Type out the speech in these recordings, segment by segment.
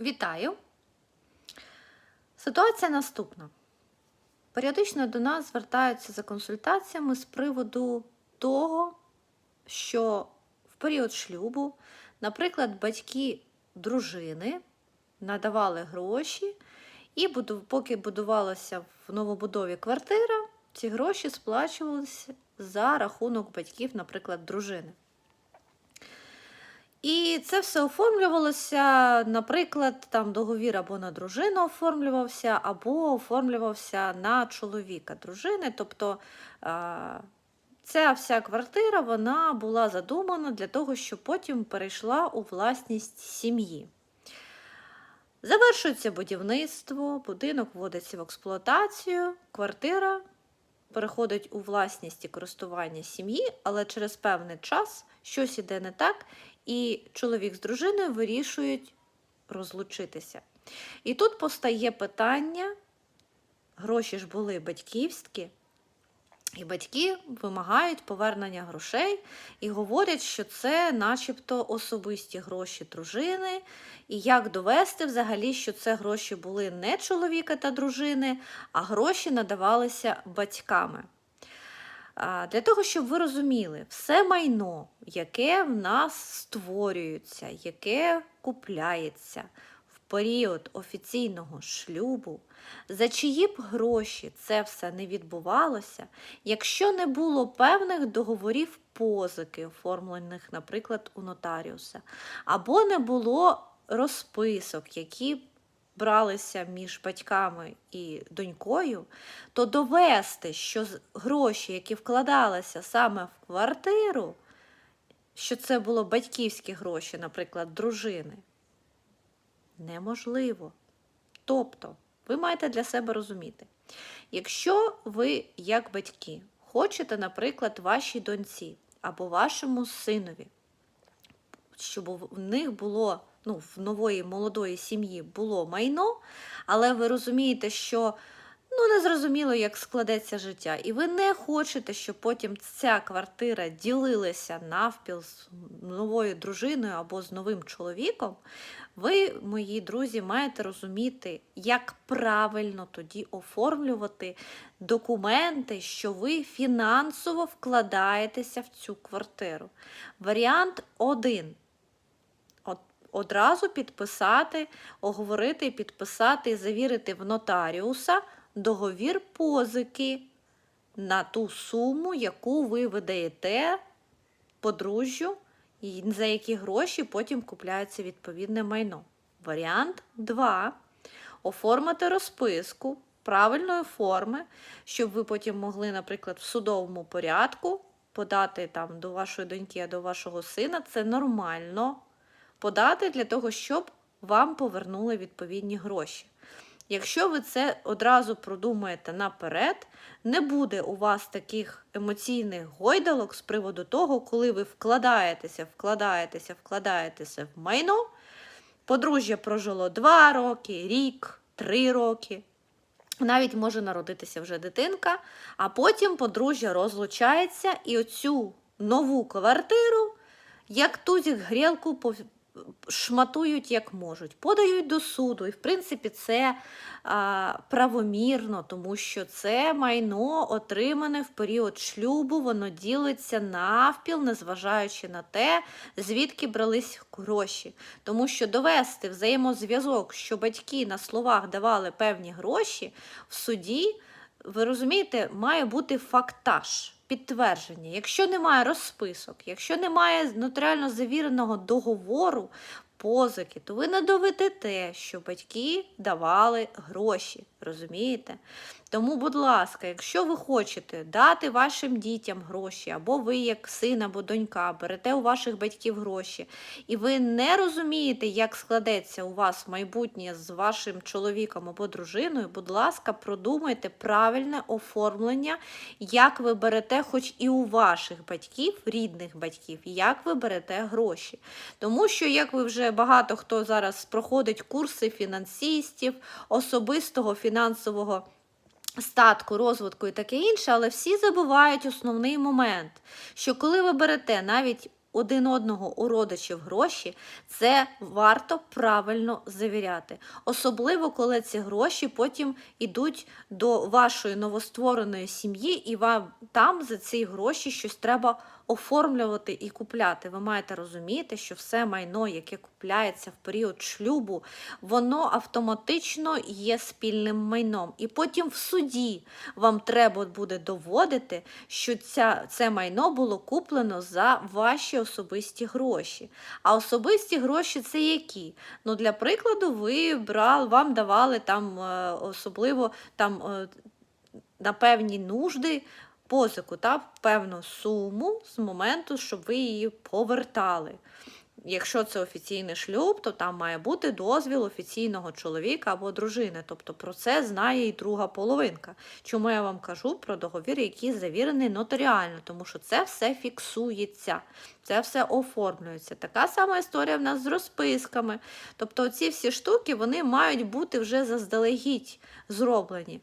Вітаю! Ситуація наступна. Періодично до нас звертаються за консультаціями з приводу того, що в період шлюбу, наприклад, батьки дружини надавали гроші, і поки будувалася в новобудові квартира, ці гроші сплачувалися за рахунок батьків, наприклад, дружини. І це все оформлювалося, наприклад, там договір або на дружину оформлювався, або оформлювався на чоловіка дружини. Тобто ця вся квартира вона була задумана для того, щоб потім перейшла у власність сім'ї. Завершується будівництво, будинок вводиться в експлуатацію, квартира переходить у власність і користування сім'ї, але через певний час щось іде не так, і чоловік з дружиною вирішують розлучитися. І тут постає питання: гроші ж були батьківські, і батьки вимагають повернення грошей і говорять, що це начебто особисті гроші дружини, і як довести взагалі, що це гроші були не чоловіка та дружини, а гроші надавалися батьками. Для того, щоб ви розуміли, все майно, яке в нас створюється, яке купляється в період офіційного шлюбу, за чиї б гроші це все не відбувалося, якщо не було певних договорів позики, оформлених, наприклад, у нотаріуса, або не було розписок, які бралися між батьками і донькою, то довести, що гроші, які вкладалися саме в квартиру, що це було батьківські гроші, наприклад, дружини, неможливо. Тобто, ви маєте для себе розуміти, якщо ви, як батьки, хочете, наприклад, вашій доньці або вашому синові, щоб в них було, ну, в нової молодої сім'ї було майно, але ви розумієте, що ну, не зрозуміло, як складеться життя. І ви не хочете, щоб потім ця квартира ділилася навпіл з новою дружиною або з новим чоловіком. Ви, мої друзі, маєте розуміти, як правильно тоді оформлювати документи, що ви фінансово вкладаєтеся в цю квартиру. Варіант один одразу підписати, оговорити, підписати і завірити в нотаріуса договір позики на ту суму, яку ви видаєте подружжю, і за які гроші потім купляється відповідне майно. Варіант 2. Оформити розписку правильної форми, щоб ви потім могли, наприклад, в судовому порядку подати там до вашої доньки, до вашого сина. Це нормально подати для того, щоб вам повернули відповідні гроші. Якщо ви це одразу продумаєте наперед, не буде у вас таких емоційних гойдалок з приводу того, коли ви вкладаєтеся, вкладаєтеся, вкладаєтеся в майно. Подружжя прожило 2 роки, рік, 3 роки. Навіть може народитися вже дитинка, а потім подружжя розлучається і оцю нову квартиру, як тузік грілку, шматують як можуть, подають до суду. І, в принципі, це а, правомірно, тому що це майно отримане в період шлюбу, воно ділиться навпіл, незважаючи на те, звідки брались гроші. Тому що довести взаємозв'язок, що батьки на словах давали певні гроші, в суді, ви розумієте, має бути фактаж. Підтвердження, якщо немає розписок, якщо немає нотаріально завіреного договору, позики, то ви не доведете, що батьки давали гроші. Розумієте? Тому, будь ласка, якщо ви хочете дати вашим дітям гроші, або ви, як син або донька, берете у ваших батьків гроші, і ви не розумієте, як складеться у вас майбутнє з вашим чоловіком або дружиною, будь ласка, продумайте правильне оформлення, як ви берете, хоч і у ваших батьків, рідних батьків, як ви берете гроші. Тому що, як ви вже багато хто зараз проходить курси фінансистів, особистого фінансового статку, розвитку і таке інше, але всі забувають основний момент, що коли ви берете навіть один одного у родичів гроші, це варто правильно завіряти. Особливо, коли ці гроші потім йдуть до вашої новоствореної сім'ї, і вам там за ці гроші щось треба оформлювати і купляти. Ви маєте розуміти, що все майно, яке купляється в період шлюбу, воно автоматично є спільним майном. І потім в суді вам треба буде доводити, що ця, це майно було куплено за ваші особисті гроші. А особисті гроші це які? Ну, для прикладу, ви брали, вам давали там е, особливо там е, на певні нужди позику та певну суму з моменту, щоб ви її повертали. Якщо це офіційний шлюб, то там має бути дозвіл офіційного чоловіка або дружини. Тобто про це знає і друга половинка. Чому я вам кажу про договір, який завірений нотаріально, тому що це все фіксується, це все оформлюється. Така сама історія в нас з розписками. Тобто, ці всі штуки вони мають бути вже заздалегідь зроблені.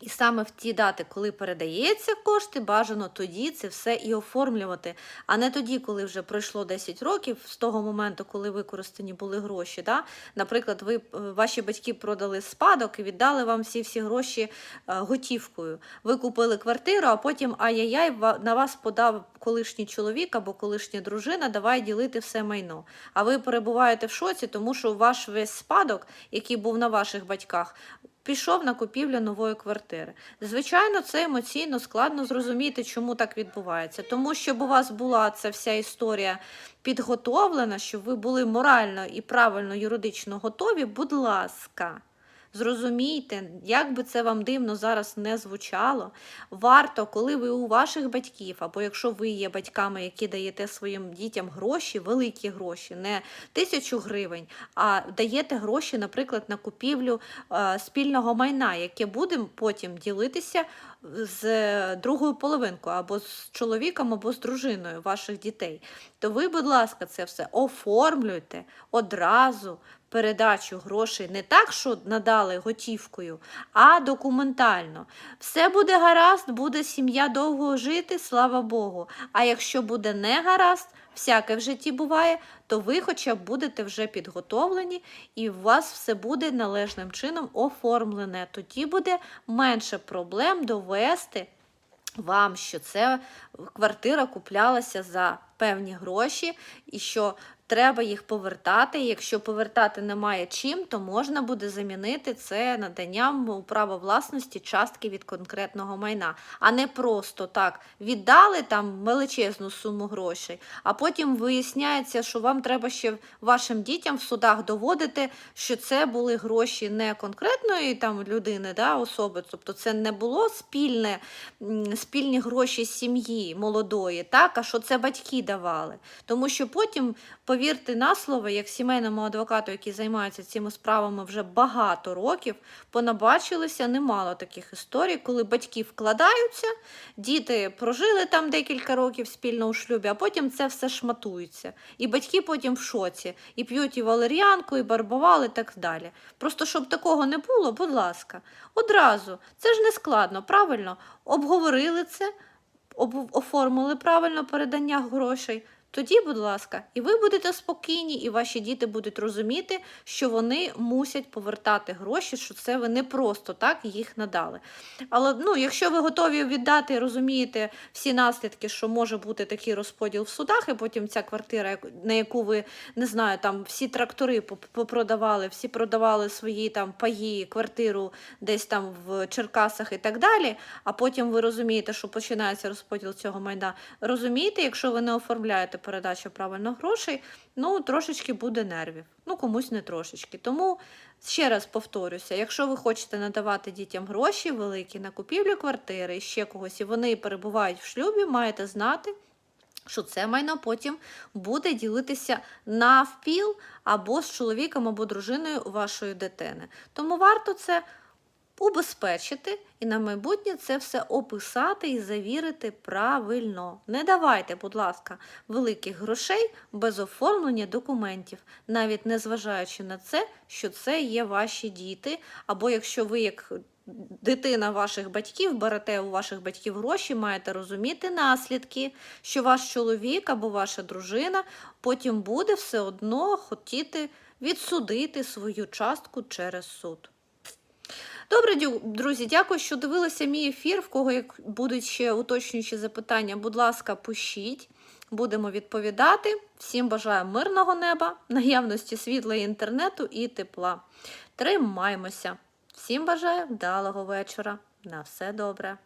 І саме в ті дати, коли передається кошти, бажано тоді це все і оформлювати, а не тоді, коли вже пройшло 10 років з того моменту, коли використані були гроші. Да? Наприклад, ви, е, ваші батьки продали спадок і віддали вам всі всі гроші е, готівкою. Ви купили квартиру, а потім ай-яй-яй, на вас подав колишній чоловік або колишня дружина, давай ділити все майно. А ви перебуваєте в шоці, тому що ваш весь спадок, який був на ваших батьках, пішов на купівлю нової квартири. Звичайно, це емоційно складно зрозуміти, чому так відбувається. Тому щоб у вас була ця вся історія підготовлена, щоб ви були морально і правильно юридично готові, будь ласка. Зрозумійте, як би це вам дивно зараз не звучало, варто, коли ви у ваших батьків, або якщо ви є батьками, які даєте своїм дітям гроші, великі гроші, не тисячу гривень, а даєте гроші, наприклад, на купівлю е, спільного майна, яке буде потім ділитися з е, другою половинкою, або з чоловіком, або з дружиною ваших дітей, то ви, будь ласка, це все оформлюйте одразу. Передачу грошей не так, що надали готівкою, а документально. Все буде гаразд, буде сім'я довго жити, слава Богу. А якщо буде не гаразд, всяке в житті буває, то ви хоча б будете вже підготовлені і у вас все буде належним чином оформлене. Тоді буде менше проблем довести вам, що це квартира куплялася за певні гроші, і що треба їх повертати. Якщо повертати немає чим, то можна буде замінити це наданням право власності частки від конкретного майна, а не просто так віддали там величезну суму грошей, а потім виясняється, що вам треба ще вашим дітям в судах доводити, що це були гроші не конкретної там людини, да, особи, тобто це не було спільне, спільні гроші сім'ї молодої, так, а що це батьки давали. Тому що потім, повірте на слово, як сімейному адвокату, який займається цими справами вже багато років, понабачилося немало таких історій, коли батьки вкладаються, діти прожили там декілька років спільно у шлюбі, а потім це все шматується. І батьки потім в шоці, і п'ють і валеріанку, і барбовал, і так далі. Просто щоб такого не було, будь ласка, одразу. Це ж не складно, правильно? Обговорили це, оформили правильно передання грошей. Тоді, будь ласка, і ви будете спокійні, і ваші діти будуть розуміти, що вони мусять повертати гроші, що це ви не просто так їх надали. Але ну, якщо ви готові віддати розумієте всі наслідки, що може бути такий розподіл в судах, і потім ця квартира, на яку ви не знаю, там всі трактори попродавали, всі продавали свої там паї, квартиру десь там в Черкасах і так далі. А потім ви розумієте, що починається розподіл цього майна. Розумієте, якщо ви не оформляєте передачу правильно грошей, ну трошечки буде нервів. Ну комусь не трошечки. Тому ще раз повторюся: якщо ви хочете надавати дітям гроші великі на купівлю квартири ще когось, і вони перебувають в шлюбі, маєте знати. Що це майно потім буде ділитися навпіл або з чоловіком, або дружиною вашої дитини. Тому варто це убезпечити і на майбутнє це все описати і завірити правильно. Не давайте, будь ласка, великих грошей без оформлення документів, навіть не зважаючи на це, що це є ваші діти, або якщо ви як дитина ваших батьків, берете у ваших батьків гроші, маєте розуміти наслідки, що ваш чоловік або ваша дружина потім буде все одно хотіти відсудити свою частку через суд. Добре, друзі, дякую, що дивилися мій ефір. В кого будуть ще уточнюючі запитання, будь ласка, пишіть. Будемо відповідати. Всім бажаю мирного неба, наявності світла інтернету і тепла. Тримаймося. Всім бажаю вдалого вечора. На все добре.